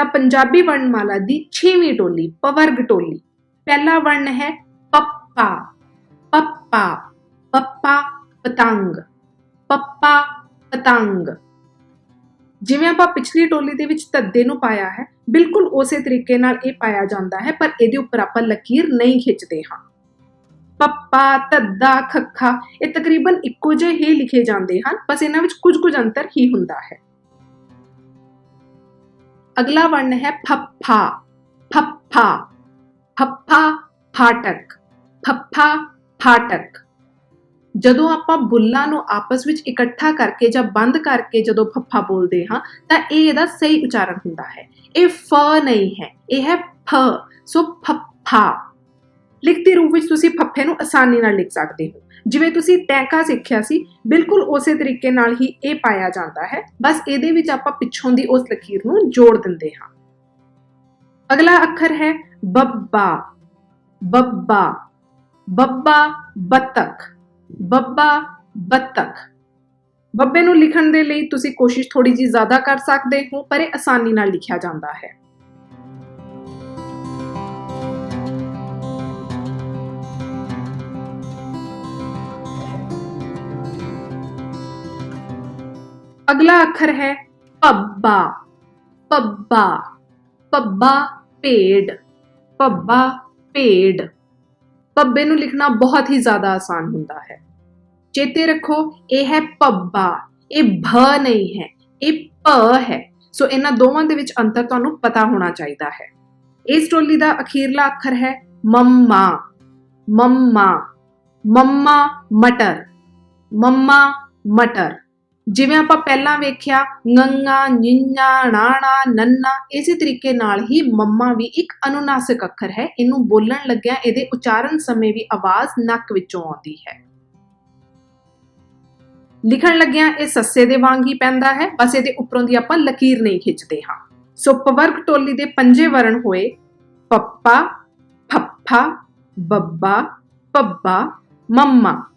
ਤਾਂ ਪੰਜਾਬੀ ਵਰਣਮਾਲਾ ਦੀ 6ਵੀਂ ਟੋਲੀ, ਪਵਰਗ ਟੋਲੀ। ਪਹਿਲਾ ਵਰਣ ਹੈ ਪੱਪਾ। ਪੱਪਾ ਪੱਪਾ ਪਤੰਗ। ਪੱਪਾ ਪਤੰਗ। ਜਿਵੇਂ ਆਪਾਂ ਪਿਛਲੀ ਟੋਲੀ ਦੇ ਵਿੱਚ ਤੱਦੇ ਨੂੰ ਪਾਇਆ ਹੈ, ਬਿਲਕੁਲ ਉਸੇ ਤਰੀਕੇ ਨਾਲ ਇਹ ਪਾਇਆ ਜਾਂਦਾ ਹੈ, ਪਰ ਇਹਦੇ ਉੱਪਰ ਆਪਾਂ ਲਕੀਰ ਨਹੀਂ ਖਿੱਚਦੇ ਹਾਂ। ਪੱਪਾ ਤੱਦਾ ਖੱਖਾ, ਇਹ ਤਕਰੀਬਨ ਇੱਕੋ ਜਿਹੇ ਹੀ ਲਿਖੇ ਜਾਂਦੇ ਹਨ, ਬਸ ਇਹਨਾਂ ਵਿੱਚ ਕੁਝ ਕੁਝ ਅੰਤਰ ਹੀ ਹੁੰਦਾ ਹੈ। ਅਗਲਾ ਵਰਣ ਹੈ ਫੱਫਾ ਫੱਫਾ ਫੱਫਾ ਫਾਟਕ ਫੱਫਾ ਫਾਟਕ। ਜਦੋਂ ਆਪਾਂ ਬੁੱਲਾਂ ਨੂੰ ਆਪਸ ਵਿੱਚ ਇਕੱਠਾ ਕਰਕੇ ਜਾਂ ਬੰਦ ਕਰਕੇ ਜਦੋਂ ਫੱਫਾ ਬੋਲਦੇ ਹਾਂ, ਤਾਂ ਇਹ ਇਹਦਾ ਸਹੀ ਉਚਾਰਨ ਹੁੰਦਾ ਹੈ। ਇਹ ਫ ਨਹੀਂ ਹੈ, ਇਹ ਹੈ ਫ, ਸੋ ਫੱਫਾ। ਲਿਖਤੀ ਰੂਪ ਵਿੱਚ ਤੁਸੀਂ ਫੱਫੇ ਨੂੰ ਆਸਾਨੀ ਨਾਲ ਲਿਖ ਸਕਦੇ ਹੋ। ਜਿਵੇਂ ਤੁਸੀਂ ਟੈਂਕਾ ਸਿੱਖਿਆ ਸੀ, ਬਿਲਕੁਲ ਉਸੇ ਤਰੀਕੇ ਨਾਲ ਹੀ ਇਹ ਪਾਇਆ ਜਾਂਦਾ ਹੈ। ਬਸ ਇਹਦੇ ਵਿੱਚ ਆਪਾਂ ਪਿੱਛੋਂ ਦੀ ਉਸ ਲਕੀਰ ਨੂੰ ਜੋੜ ਦਿੰਦੇ ਹਾਂ। ਅਗਲਾ ਅੱਖਰ ਹੈ ਬੱਬਾ। ਬੱਬਾ। ਬੱਬਾ ਬੱਤਕ ਬੱਬਾ ਬੱਤਕ ਬੱਬੇ ਨੂੰ ਲਿਖਣ ਦੇ ਲਈ ਤੁਸੀਂ ਕੋਸ਼ਿਸ਼ ਥੋੜੀ ਜੀ ਜ਼ਿਆਦਾ ਕਰ ਸਕਦੇ ਹੋ, ਪਰ ਇਹ ਆਸਾਨੀ ਨਾਲ ਲਿਖਿਆ ਜਾਂਦਾ ਹੈ। ਅਗਲਾ ਅੱਖਰ ਹੈ ਪੱਬਾ ਪੱਬਾ ਪੱਬਾ ਪੇੜ ਪੱਬਾ ਪੇੜ ਪੱਬੇ ਨੂੰ ਲਿਖਣਾ ਬਹੁਤ ਹੀ ਜ਼ਿਆਦਾ ਆਸਾਨ ਹੁੰਦਾ ਹੈ। ਚੇਤੇ ਰੱਖੋ, ਇਹ ਹੈ ਪੱਬਾ ਇਹ ਭ ਨਹੀਂ ਹੈ, ਇਹ ਪ ਹੈ। ਸੋ ਇਹਨਾਂ ਦੋਵਾਂ ਦੇ ਵਿੱਚ ਅੰਤਰ ਤੁਹਾਨੂੰ ਪਤਾ ਹੋਣਾ ਚਾਹੀਦਾ ਹੈ। ਇਸ ਟੋਲੀ ਦਾ ਅਖੀਰਲਾ ਅੱਖਰ ਹੈ ਮੰਮਾ। ਮੰਮਾ। ਮੰਮਾ ਮਟਰ। ਮੰਮਾ ਮਟਰ। ਜਿਵੇਂ ਆਪਾਂ ਪਹਿਲਾਂ ਵੇਖਿਆ ngੰਗਾ ਨਿੰਨਾ ਨਾਣਾ ਨੰਨਾ, ਇਸੇ ਤਰੀਕੇ ਨਾਲ ਹੀ ਮੰਮਾ ਵੀ ਇੱਕ ਅਨੁਨਾਸਿਕ ਅੱਖਰ ਹੈ। ਇਹਨੂੰ ਬੋਲਣ ਲੱਗਿਆਂ ਇਹਦੇ ਉਚਾਰਨ ਸਮੇਂ ਵੀ ਆਵਾਜ਼ ਨੱਕ ਵਿੱਚੋਂ ਆਉਂਦੀ ਹੈ। ਲਿਖਣ ਲੱਗਿਆਂ ਇਹ ਸੱਸੇ ਦੇ ਵਾਂਗ ਹੀ ਪੈਂਦਾ ਹੈ। ਬਸ ਇਹਦੇ ਉੱਪਰੋਂ ਦੀ ਆਪਾਂ ਲਕੀਰ ਨਹੀਂ ਖਿੱਚਦੇ ਹਾਂ। ਸੋ ਪਵਰਗ ਟੋਲੀ ਦੇ ਪੰਜੇ ਵਰਣ ਹੋਏ, ਪੱਪਾ, ਫੱਫਾ, ਬੱਬਾ ਪੱਬਾ ਮੰਮਾ।